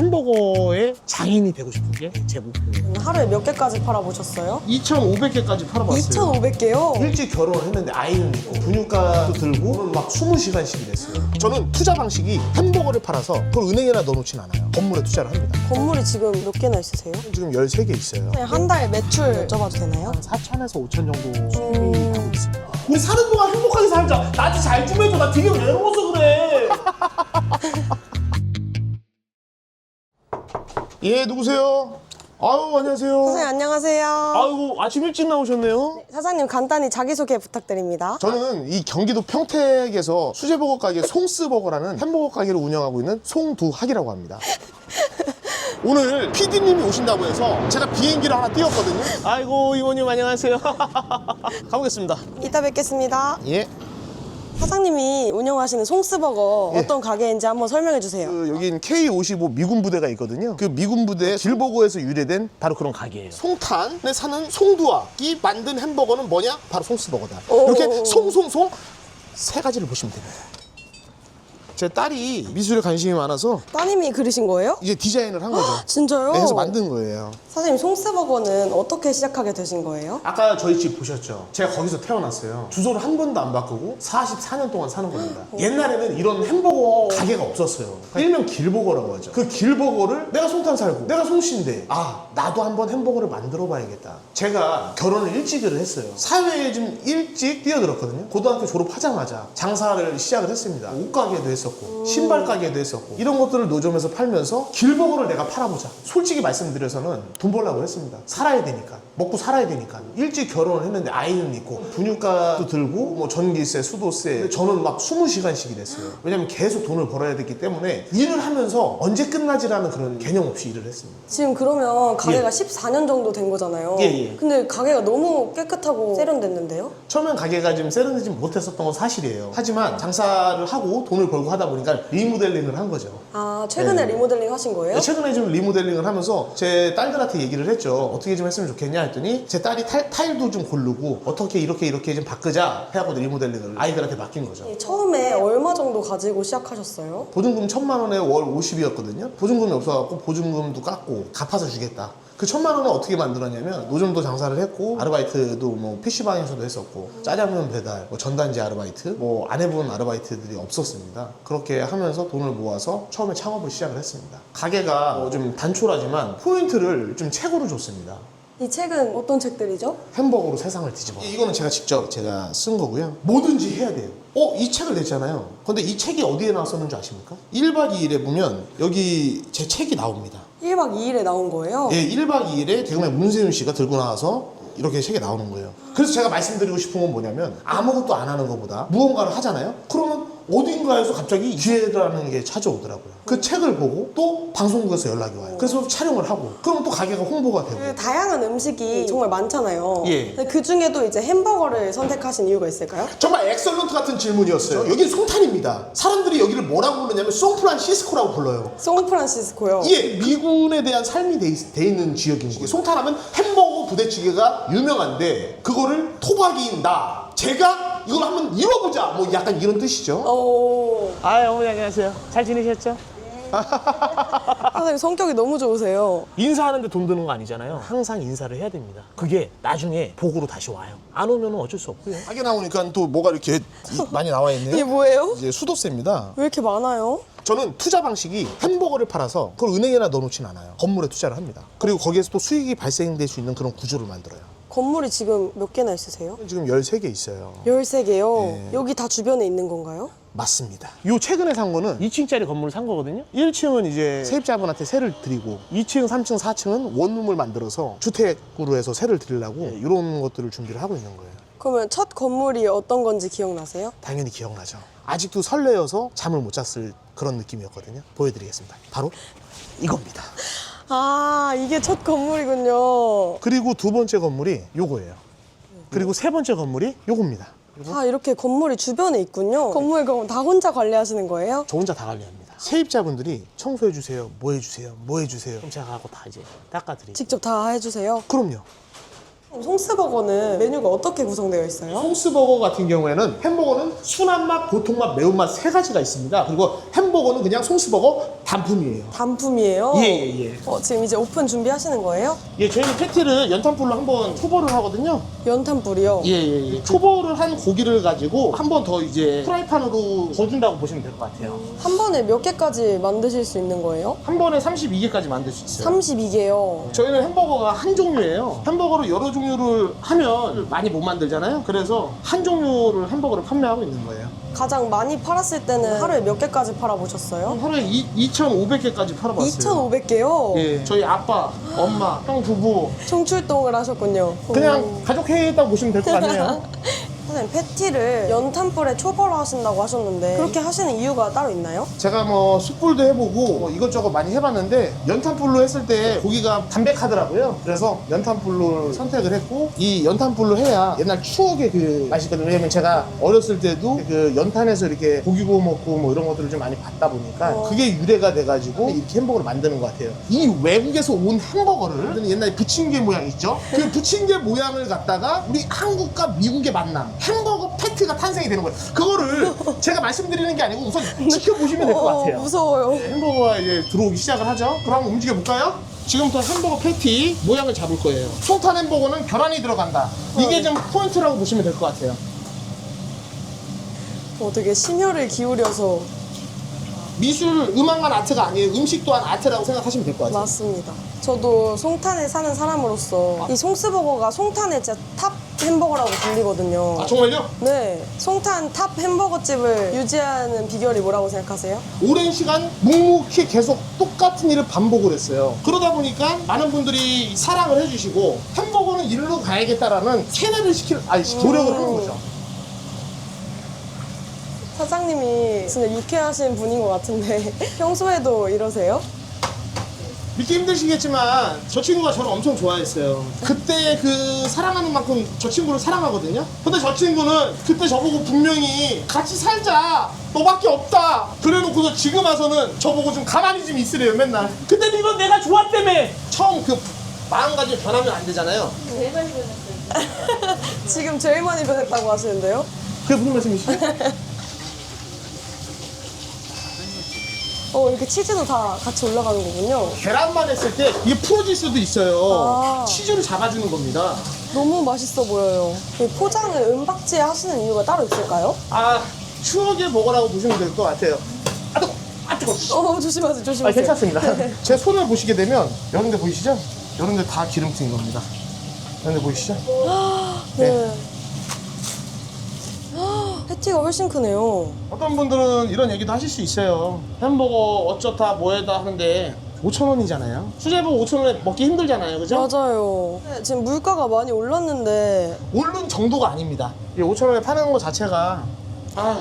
햄버거의 장인이 되고 싶은 게 제 목표예요. 하루에 몇 개까지 팔아보셨어요? 2,500개까지 팔아봤어요. 2,500개요? 일찍 결혼을 했는데 아이는 있고 분유가도 들고 막 20시간씩 일했어요. 저는 투자 방식이 햄버거를 팔아서 그걸 은행에나 넣어놓진 않아요. 건물에 투자를 합니다. 건물이 지금 몇 개나 있으세요? 지금 13개 있어요. 한 달 매출 여쭤봐도 되나요? 4천에서 5천 정도 수입이 하고 있습니다. 우리 사는 동안 행복하게 살자. 나한테 잘좀 해줘. 나 되게 외로워서 그래. 예, 누구세요? 아유, 안녕하세요. 선생님 안녕하세요. 아이고, 아침 일찍 나오셨네요. 사장님 간단히 자기소개 부탁드립니다. 저는 이 경기도 평택에서 수제버거 가게 송스버거라는 햄버거 가게를 운영하고 있는 송두학이라고 합니다. 오늘 PD님이 오신다고 해서 제가 비행기를 하나 띄웠거든요. 아이고 이모님 안녕하세요. 가보겠습니다. 이따 뵙겠습니다. 예. 사장님이 운영하시는 송스버거 예. 어떤 가게인지 한번 설명해 주세요. 그 여긴 K55 미군 부대가 있거든요. 그 미군 부대 길버거에서 유래된 바로 그런 가게예요. 송탄에 사는 송두학이 만든 햄버거는 뭐냐? 바로 송스버거다. 오. 이렇게 송송송 세 가지를 보시면 됩니다. 제 딸이 미술에 관심이 많아서 따님이 그리신 거예요? 이제 디자인을 한 거죠. 진짜요? 네, 해서 만든 거예요. 사장님 송스버거는 어떻게 시작하게 되신 거예요? 아까 저희 집 보셨죠? 제가 거기서 태어났어요. 주소를 한 번도 안 바꾸고 44년 동안 사는 겁니다. 옛날에는 이런 햄버거 가게가 없었어요. 일명 길버거라고 하죠. 그 길버거를 내가 송탄 살고 내가 송씨인데 아 나도 한번 햄버거를 만들어 봐야겠다. 제가 결혼을 일찍을 했어요. 사회에 좀 일찍 뛰어들었거든요. 고등학교 졸업하자마자 장사를 시작을 했습니다. 옷 가게도 했었고 신발 가게도 했었고 이런 것들을 노점에서 팔면서 길버거를 내가 팔아보자. 솔직히 말씀드려서는 돈 벌려고 했습니다. 살아야 되니까 먹고 살아야 되니까 일찍 결혼을 했는데 아이는 있고 분유가도 들고 뭐 전기세, 수도세 저는 막 20시간씩 일했어요. 왜냐면 계속 돈을 벌어야 됐기 때문에 일을 하면서 언제 끝나지라는 그런 개념 없이 일을 했습니다. 지금 그러면 가게가 14년 정도 된 거잖아요. 예, 예. 근데 가게가 너무 깨끗하고 세련됐는데요? 처음엔 가게가 좀 세련되지 못했었던 건 사실이에요. 하지만 장사를 하고 돈을 벌고 하다 보니까 리모델링을 한 거죠. 아 최근에 네. 리모델링 하신 거예요? 최근에 좀 리모델링을 하면서 제 딸들한테 얘기를 했죠. 어떻게 좀 했으면 좋겠냐 했더니 제 딸이 탈, 타일 도 좀 고르고 어떻게 이렇게 이렇게 좀 바꾸자 해갖고 리모델링을 아이들한테 맡긴 거죠. 처음에 얼마 정도 가지고 시작하셨어요? 보증금 천만 원에 월 50이었거든요. 보증금이 없어갖고 보증금도 깎고 갚아서 주겠다. 그 천만 원을 어떻게 만들었냐면 노점도 장사를 했고 아르바이트도 뭐 PC방에서도 했었고 짜장면 배달, 뭐 전단지 아르바이트, 뭐 안 해본 아르바이트들이 없었습니다. 그렇게 하면서 돈을 모아서 처음에 창업을 시작을 했습니다. 가게가 뭐 좀 단촐하지만 포인트를 좀 책으로 줬습니다. 이 책은 어떤 책들이죠? 햄버거로 세상을 뒤집어. 이거는 제가 직접 제가 쓴 거고요. 뭐든지 해야 돼요. 어, 이 책을 냈잖아요. 근데 이 책이 어디에 나왔었는지 아십니까? 1박 2일에 보면 여기 제 책이 나옵니다. 1박 2일에 나온 거예요? 예, 1박 2일에 대금의 문세윤 씨가 들고 나와서 이렇게 책에 나오는 거예요. 그래서 제가 말씀드리고 싶은 건 뭐냐면 아무것도 안 하는 것보다 무언가를 하잖아요. 그러면 어딘가에서 갑자기 기회라는 게 찾아오더라고요. 그 책을 보고 또 방송국에서 연락이 와요. 그래서 촬영을 하고 그러면 또 가게가 홍보가 되고 그 다양한 음식이 정말 많잖아요. 예. 근데 그 중에도 이제 햄버거를 선택하신 이유가 있을까요? 정말 엑설런트 같은 질문이었어요. 여기 송탄입니다. 사람들이 여기를 뭐라고 부르냐면 송프란시스코라고 불러요. 송프란시스코요. 이게 미군에 대한 삶이 돼, 있, 돼 있는 지역인 거예요. 송탄하면 햄버거 부대찌개가 유명한데 그거를 토박이인다. 제가 이걸 한번 이뤄보자. 뭐 약간 이런 뜻이죠. 오, 아 어머니 안녕하세요. 잘 지내셨죠? 선생님 성격이 너무 좋으세요. 인사하는데 돈 드는 거 아니잖아요. 항상 인사를 해야 됩니다. 그게 나중에 복으로 다시 와요. 안 오면 어쩔 수 없고요. 하게 나오니까 또 뭐가 이렇게 이- 많이 나와 이게 있네요. 뭐예요? 이제 수도세입니다. 왜 이렇게 많아요? 저는 투자 방식이 햄버거를 팔아서 그걸 은행에나 넣어놓진 않아요. 건물에 투자를 합니다. 그리고 거기에서 또 수익이 발생될 수 있는 그런 구조를 만들어요. 건물이 지금 몇 개나 있으세요? 지금 13개 있어요. 13개요. 네. 여기 다 주변에 있는 건가요? 맞습니다. 요 최근에 산 거는 2층짜리 건물을 산 거거든요. 1층은 이제 세입자분한테 세를 드리고 2층, 3층, 4층은 원룸을 만들어서 주택으로 해서 세를 드리려고 이런 것들을 준비를 하고 있는 거예요. 그러면 첫 건물이 어떤 건지 기억나세요? 당연히 기억나죠. 아직도 설레어서 잠을 못 잤을 그런 느낌이었거든요. 보여드리겠습니다. 바로 이겁니다. 아, 이게 첫 건물이군요. 그리고 두 번째 건물이 요거예요. 그리고 세 번째 건물이 요겁니다. 아, 이렇게 건물이 주변에 있군요. 건물 그럼 다 혼자 관리하시는 거예요? 저 혼자 다 관리합니다. 세입자분들이 청소해 주세요, 뭐 해주세요, 뭐 해주세요. 그럼 제가 가고 다 이제 닦아드리죠. 직접 다 해주세요? 그럼요. 송스버거는 메뉴가 어떻게 구성되어 있어요? 송스버거 같은 경우에는 햄버거는 순한 맛, 보통 맛, 매운 맛 세 가지가 있습니다. 그리고 햄버거는 그냥 송스버거 단품이에요. 단품이에요. 예, 예, 예. 어, 지금 이제 오픈 준비하시는 거예요? 예, 저희는 패티를 연탄불로 한번 초벌을 하거든요. 연탄불이요. 예, 예, 예. 초벌을 한 고기를 가지고 한 번 더 이제 프라이팬으로 구워준다고 보시면 될 것 같아요. 한 번에 몇 개까지 만드실 수 있는 거예요? 한 번에 32개까지 만들 수 있어요. 32개요. 저희는 햄버거가 한 종류예요. 햄버거를 여러 종류를 하면 많이 못 만들잖아요. 그래서 한 종류를 햄버거를 판매하고 있는 거예요. 가장 많이 팔았을 때는 하루에 몇 개까지 팔아보셨어요? 하루에 2,500개까지 팔아봤어요. 2,500개요? 예, 저희 아빠, 엄마, 형 부부 총출동을 하셨군요. 그냥 오. 가족 회의했다고 보시면 될 것 같네요. 선생님, 패티를 연탄불에 초벌 하신다고 하셨는데 그렇게 하시는 이유가 따로 있나요? 제가 뭐 숯불도 해보고 뭐 이것저것 많이 해봤는데 연탄불로 했을 때 고기가 담백하더라고요. 그래서 연탄불로 선택을 했고 이 연탄불로 해야 옛날 추억의 그 맛이거든요. 왜냐면 제가 어렸을 때도 그 연탄에서 이렇게 고기 구워 먹고 뭐 이런 것들을 좀 많이 봤다 보니까 어. 그게 유래가 돼가지고 이렇게 햄버거를 만드는 것 같아요. 이 외국에서 온 햄버거를 옛날에 부침개 모양 있죠? 그 부침개 모양을 갖다가 우리 한국과 미국의 만남 햄버거 패티가 탄생이 되는 거예요. 그거를 제가 말씀드리는 게 아니고 우선 지켜보시면 될것 어, 같아요. 무서워요. 햄버거가 이제 들어오기 시작을 하죠. 그럼 움직여 볼까요? 지금부터 햄버거 패티 모양을 잡을 거예요. 송탄 햄버거는 계란이 들어간다. 이게 좀 포인트라고 보시면 될 것 같아요. 어, 되게 심혈을 기울여서 미술, 음악만 아트가 아니에요. 음식 또한 아트라고 생각하시면 될 것 같아요. 맞습니다. 저도 송탄에 사는 사람으로서 이 송스버거가 송탄의 진짜 탑 햄버거라고 불리거든요. 아 정말요? 네, 송탄 탑 햄버거 집을 유지하는 비결이 뭐라고 생각하세요? 오랜 시간 묵묵히 계속 똑같은 일을 반복을 했어요. 그러다 보니까 많은 분들이 사랑을 해주시고 햄버거는 일로 가야겠다라는 세뇌를 시키는 아니 노력을 하는 거죠. 사장님이 진짜 유쾌하신 분인 것 같은데 평소에도 이러세요? 믿기 힘드시겠지만 저 친구가 저를 엄청 좋아했어요. 그때 그 사랑하는 만큼 저 친구를 사랑하거든요. 근데 저 친구는 그때 저보고 분명히 같이 살자. 너밖에 없다. 그래놓고서 지금 와서는 저보고 좀 가만히 좀 있으래요 맨날. 근데 이건 내가 좋았다며. 처음 그 마음가짐 변하면 안 되잖아요. 지금 제일 많이 변했다고 하시는데요? 그게 무슨 말씀이시죠? 어, 이렇게 치즈도 다 같이 올라가는 거군요. 계란만 했을 때 이게 풀어질 수도 있어요. 아. 치즈를 잡아주는 겁니다. 너무 맛있어 보여요. 이 포장을 은박지에 하시는 이유가 따로 있을까요? 아 추억의 버거라고 보시면 될 것 같아요. 아 뜨거, 아 뜨거. 어, 조심하세요, 조심하세요. 아, 괜찮습니다. 네. 제 손을 보시게 되면 이런 데 보이시죠? 이런 데다 기름진 겁니다. 이런 데 보이시죠? 네. 헉, 패티가 훨씬 크네요. 어떤 분들은 이런 얘기도 하실 수 있어요. 햄버거 어쩌다 뭐해다 하는데 5천 원이잖아요. 수제버거 5천 원에 먹기 힘들잖아요. 그죠? 맞아요. 네, 지금 물가가 많이 올랐는데 오른 정도가 아닙니다. 이 5천 원에 파는 거 자체가 아,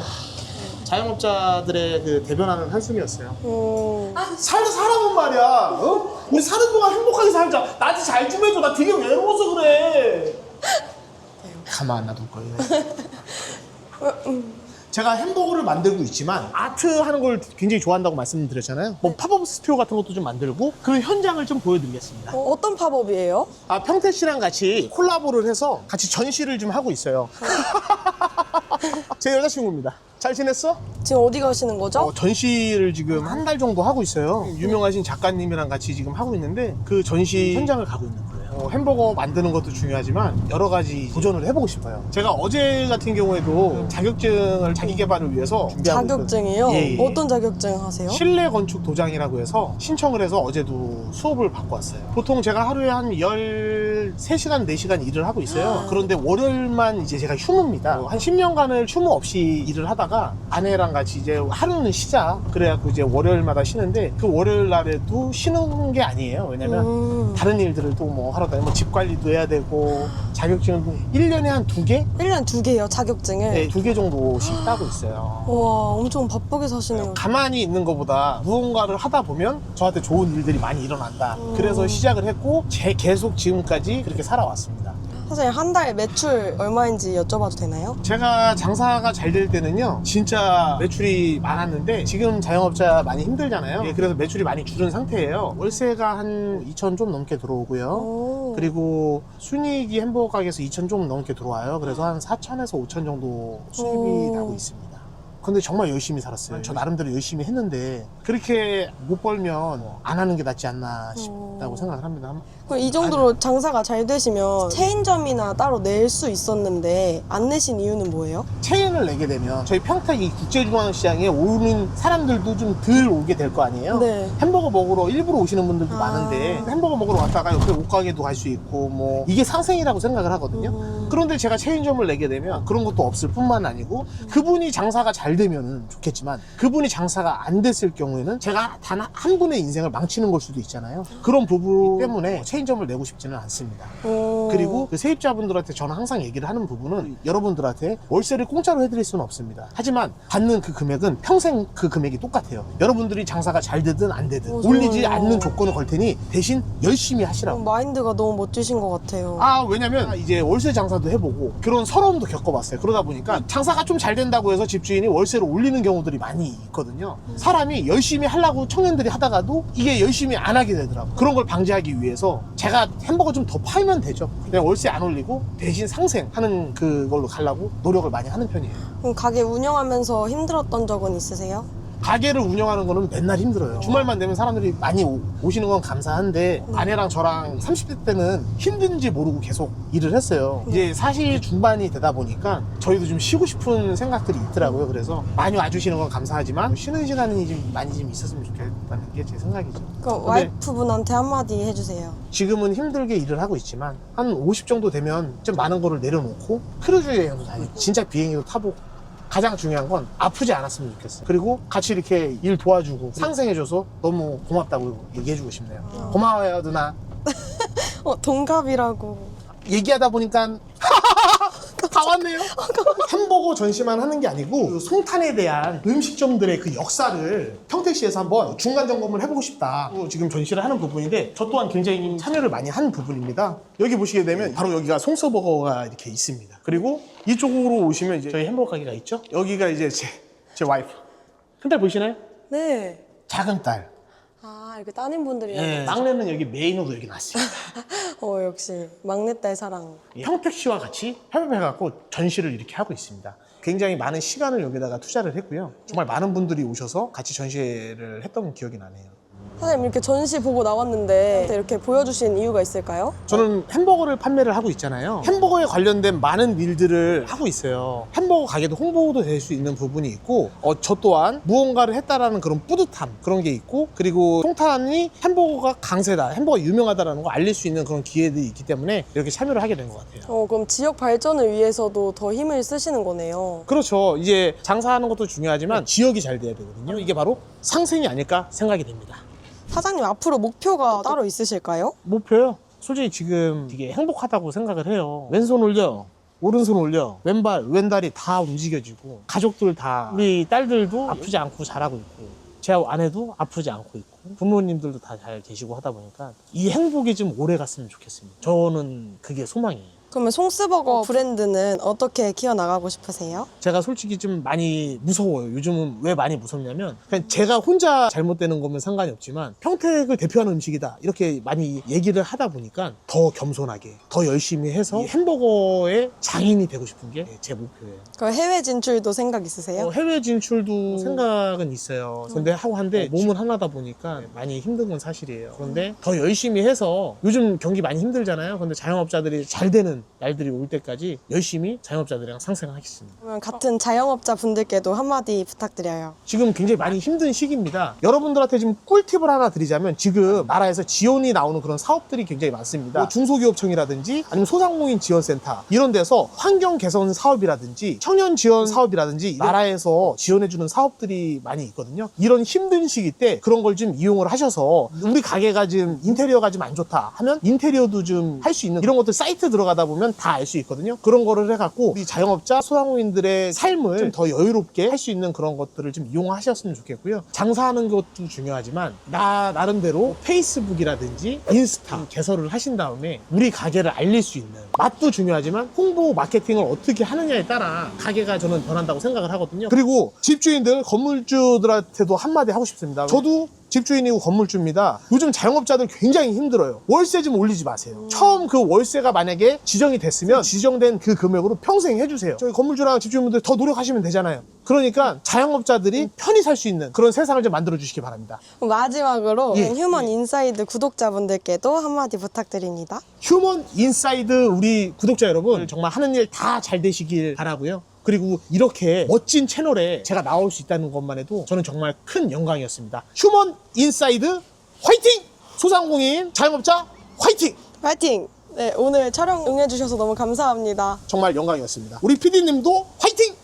자영업자들의 그 대변하는 한숨이었어요. 음, 살다 살아본 말이야. 어? 우리 사는 동안 행복하게 살자. 나한테 잘 좀 해줘. 나 되게 외로워서 그래. 가만 안 놔둘 거예요. 제가 햄버거를 만들고 있지만 아트 하는 걸 굉장히 좋아한다고 말씀드렸잖아요. 뭐 팝업 스토어 같은 것도 좀 만들고 그 현장을 좀 보여드리겠습니다. 어, 어떤 팝업이에요? 아 평태 씨랑 같이 콜라보를 해서 같이 전시를 좀 하고 있어요. 제 여자친구입니다. 잘 지냈어? 지금 어디 가시는 거죠? 어, 전시를 지금 한 달 정도 하고 있어요. 유명하신 작가님이랑 같이 지금 하고 있는데 그 전시 현장을 가고 있는 거예요. 어, 햄버거 만드는 것도 중요하지만 여러 가지 도전을 해보고 싶어요. 제가 어제 같은 경우에도 자격증을 자기 개발을 위해서 준비하고 자격증이요? 있거든요. 예, 예. 어떤 자격증 하세요? 실내 건축 도장이라고 해서 신청을 해서 어제도 수업을 받고 왔어요. 보통 제가 하루에 한 13시간, 4시간 일을 하고 있어요. 그런데 월요일만 이제 제가 휴무입니다. 한 10년간을 휴무 없이 일을 하다가 아내랑 같이 이제 하루는 쉬자. 그래갖고 이제 월요일마다 쉬는데 그 월요일 날에도 쉬는 게 아니에요. 왜냐면 음, 다른 일들을 또 뭐 하러 다니면 집 관리도 해야 되고 자격증은 1년에 한 두 개? 1년 두 개요, 자격증을? 네, 두 개 정도씩 따고 있어요. 와, 엄청 바쁘게 사시네요. 가만히 있는 것보다 무언가를 하다 보면 저한테 좋은 일들이 많이 일어난다. 그래서 시작을 했고 제 계속 지금까지 그렇게 살아왔습니다. 사장님 한 달 매출 얼마인지 여쭤봐도 되나요? 제가 장사가 잘 될 때는요 진짜 매출이 많았는데 지금 자영업자 많이 힘들잖아요 예, 그래서 매출이 많이 줄은 상태예요 월세가 한 2천 좀 넘게 들어오고요 오. 그리고 순이익이 햄버거 가게에서 2천 좀 넘게 들어와요 그래서 한 4천에서 5천 정도 수입이 오. 나고 있습니다 근데 정말 열심히 살았어요 저 나름대로 열심히 했는데 그렇게 못 벌면 안 하는 게 낫지 않나 싶다고 오. 생각을 합니다 그럼 이 정도로 장사가 잘 되시면 체인점이나 따로 낼 수 있었는데 안 내신 이유는 뭐예요? 체인을 내게 되면 저희 평택 이 국제중앙시장에 오는 사람들도 좀 덜 오게 될 거 아니에요? 네. 햄버거 먹으러 일부러 오시는 분들도 아. 많은데 햄버거 먹으러 왔다가 옆에 옷가게도 갈 수 있고 뭐 이게 상생이라고 생각을 하거든요. 음. 그런데 제가 체인점을 내게 되면 그런 것도 없을 뿐만 아니고 그분이 장사가 잘 되면은 좋겠지만 그분이 장사가 안 됐을 경우에는 제가 단 한 분의 인생을 망치는 걸 수도 있잖아요. 그런 부분 때문에 체인 점을 내고 싶지는 않습니다. 오. 그리고 그 세입자분들한테 저는 항상 얘기를 하는 부분은 여러분들한테 월세를 공짜로 해드릴 수는 없습니다. 하지만 받는 그 금액은 평생 그 금액이 똑같아요. 여러분들이 장사가 잘 되든 안 되든 맞아요. 올리지 않는 조건을 걸 테니 대신 열심히 어, 하시라고. 마인드가 너무 멋지신 것 같아요. 아 왜냐면 이제 월세 장사도 해보고 그런 서러움도 겪어봤어요 그러다 보니까 장사가 좀 잘 된다고 해서 집주인이 월세를 올리는 경우들이 많이 있거든요 사람이 열심히 하려고 청년들이 하다가도 이게 열심히 안 하게 되더라고요 그런 걸 방지하기 위해서 제가 햄버거 좀 더 팔면 되죠 그냥 월세 안 올리고 대신 상생하는 그걸로 가려고 노력을 많이 하는 편이에요 그럼 가게 운영하면서 힘들었던 적은 있으세요? 가게를 운영하는 거는 맨날 힘들어요. 주말만 되면 사람들이 많이 오, 시는건 감사한데 아내랑 저랑 30대 때는 힘든지 모르고 계속 일을 했어요. 이제 사실 중반이 되다 보니까 저희도 좀 쉬고 싶은 생각들이 있더라고요. 그래서 많이 와주시는 건 감사하지만 쉬는 시간이 좀 많이 좀 있었으면 좋겠다는 게 제 생각이죠. 그럼 근데 와이프분한테 한마디 해주세요. 지금은 힘들게 일을 하고 있지만 한 50 정도 되면 좀 많은 거를 내려놓고 크루즈 여행도 다니고 진짜 비행기도 타보고 가장 중요한 건 아프지 않았으면 좋겠어요. 그리고 같이 이렇게 일 도와주고 상생해줘서 너무 고맙다고 얘기해주고 싶네요. 고마워요 누나. 어, 동갑이라고. 얘기하다 보니까 다 왔네요. 햄버거 전시만 하는 게 아니고 그 송탄에 대한 음식점들의 그 역사를 평택시에서 한번 중간 점검을 해보고 싶다. 지금 전시를 하는 부분인데 저 또한 굉장히 참여를 많이 한 부분입니다. 여기 보시게 되면 바로 여기가 송서버거가 이렇게 있습니다. 그리고 이쪽으로 오시면 이제 저희 햄버거 가게가 있죠. 여기가 이제 제, 제 와이프. 큰 딸 보이시나요? 네. 작은 딸. 아, 이렇게 따님분들이랑. 네. 막내는 여기 메인으로 여기 났습니다. 어, 역시. 막내딸 사랑. 평택시와 같이 협업해갖고 전시를 이렇게 하고 있습니다. 굉장히 많은 시간을 여기다가 투자를 했고요. 정말 많은 분들이 오셔서 같이 전시를 했던 기억이 나네요. 사장님, 이렇게 전시 보고 나왔는데 이렇게 보여주신 이유가 있을까요? 저는 햄버거를 판매를 하고 있잖아요. 햄버거에 관련된 많은 일들을 하고 있어요. 햄버거 가게도 홍보도 될 수 있는 부분이 있고, 어, 저 또한 무언가를 했다라는 그런 뿌듯함 그런 게 있고, 그리고 송탄이 햄버거가 강세다, 햄버거 유명하다라는 거 알릴 수 있는 그런 기회들이 있기 때문에 이렇게 참여를 하게 된 것 같아요. 어, 그럼 지역 발전을 위해서도 더 힘을 쓰시는 거네요. 그렇죠. 이제 장사하는 것도 중요하지만 지역이 잘 돼야 되거든요. 이게 바로 상생이 아닐까 생각이 됩니다. 사장님, 앞으로 목표가 따로 있으실까요? 목표요? 솔직히 지금 되게 행복하다고 생각을 해요. 왼손 올려. 오른손 올려. 왼발, 왼다리 다 움직여지고 가족들 다 우리 딸들도 아프지 않고 잘하고 있고 제 아내도 아프지 않고 있고 부모님들도 다 잘 계시고 하다 보니까 이 행복이 좀 오래 갔으면 좋겠습니다. 저는 그게 소망이에요. 그러면 송스버거 브랜드는 어떻게 키워나가고 싶으세요? 제가 솔직히 좀 많이 무서워요. 요즘은 왜 많이 무섭냐면 그냥 제가 혼자 잘못되는 거면 상관이 없지만 평택을 대표하는 음식이다 이렇게 많이 얘기를 하다 보니까 더 겸손하게 더 열심히 해서 이 햄버거의 장인이 되고 싶은 게 제 목표예요. 그 해외 진출도 생각 있으세요? 어, 해외 진출도 생각은 있어요. 근데 하고 한데 몸은 하나다 보니까 많이 힘든 건 사실이에요. 그런데 더 열심히 해서 요즘 경기 많이 힘들잖아요. 근데 자영업자들이 잘 되는 날들이 올 때까지 열심히 자영업자들이랑 상생하겠습니다. 그러면 같은 자영업자 분들께도 한마디 부탁드려요. 지금 굉장히 많이 힘든 시기입니다. 여러분들한테 지금 꿀팁을 하나 드리자면 지금 나라에서 지원이 나오는 그런 사업들이 굉장히 많습니다. 뭐 중소기업청이라든지 아니면 소상공인 지원센터 이런 데서 환경 개선 사업이라든지 청년 지원 사업이라든지 나라에서 지원해주는 사업들이 많이 있거든요. 이런 힘든 시기 때 그런 걸 좀 이용을 하셔서 우리 가게가 지금 인테리어가 좀 안 좋다 하면 인테리어도 좀 할 수 있는 이런 것들 사이트 들어가다 보면 다 알 수 있거든요. 그런 거를 해갖고 우리 자영업자 소상공인들의 삶을 좀 더 여유롭게 할 수 있는 그런 것들을 좀 이용하셨으면 좋겠고요. 장사하는 것도 중요하지만 나 나름대로 페이스북이라든지 인스타 개설을 하신 다음에 우리 가게를 알릴 수 있는 맛도 중요하지만 홍보 마케팅을 어떻게 하느냐에 따라 가게가 저는 변한다고 생각을 하거든요. 그리고 집주인들 건물주들한테도 한마디 하고 싶습니다. 저도 집주인이고 건물주입니다. 요즘 자영업자들 굉장히 힘들어요. 월세 좀 올리지 마세요. 처음 그 월세가 만약에 지정이 됐으면 지정된 그 금액으로 평생 해주세요. 저희 건물주랑 집주인분들 더 노력하시면 되잖아요. 그러니까 자영업자들이 편히 살 수 있는 그런 세상을 좀 만들어 주시기 바랍니다. 마지막으로 예. 휴먼 인사이드 구독자분들께도 한마디 부탁드립니다. 휴먼 인사이드 우리 구독자 여러분 정말 하는 일 다 잘 되시길 바라고요. 그리고 이렇게 멋진 채널에 제가 나올 수 있다는 것만 해도 저는 정말 큰 영광이었습니다. 휴먼 인사이드 화이팅! 소상공인 자영업자 화이팅! 파이팅! 네, 오늘 촬영 응해주셔서 너무 감사합니다. 정말 영광이었습니다. 우리 PD님도 화이팅!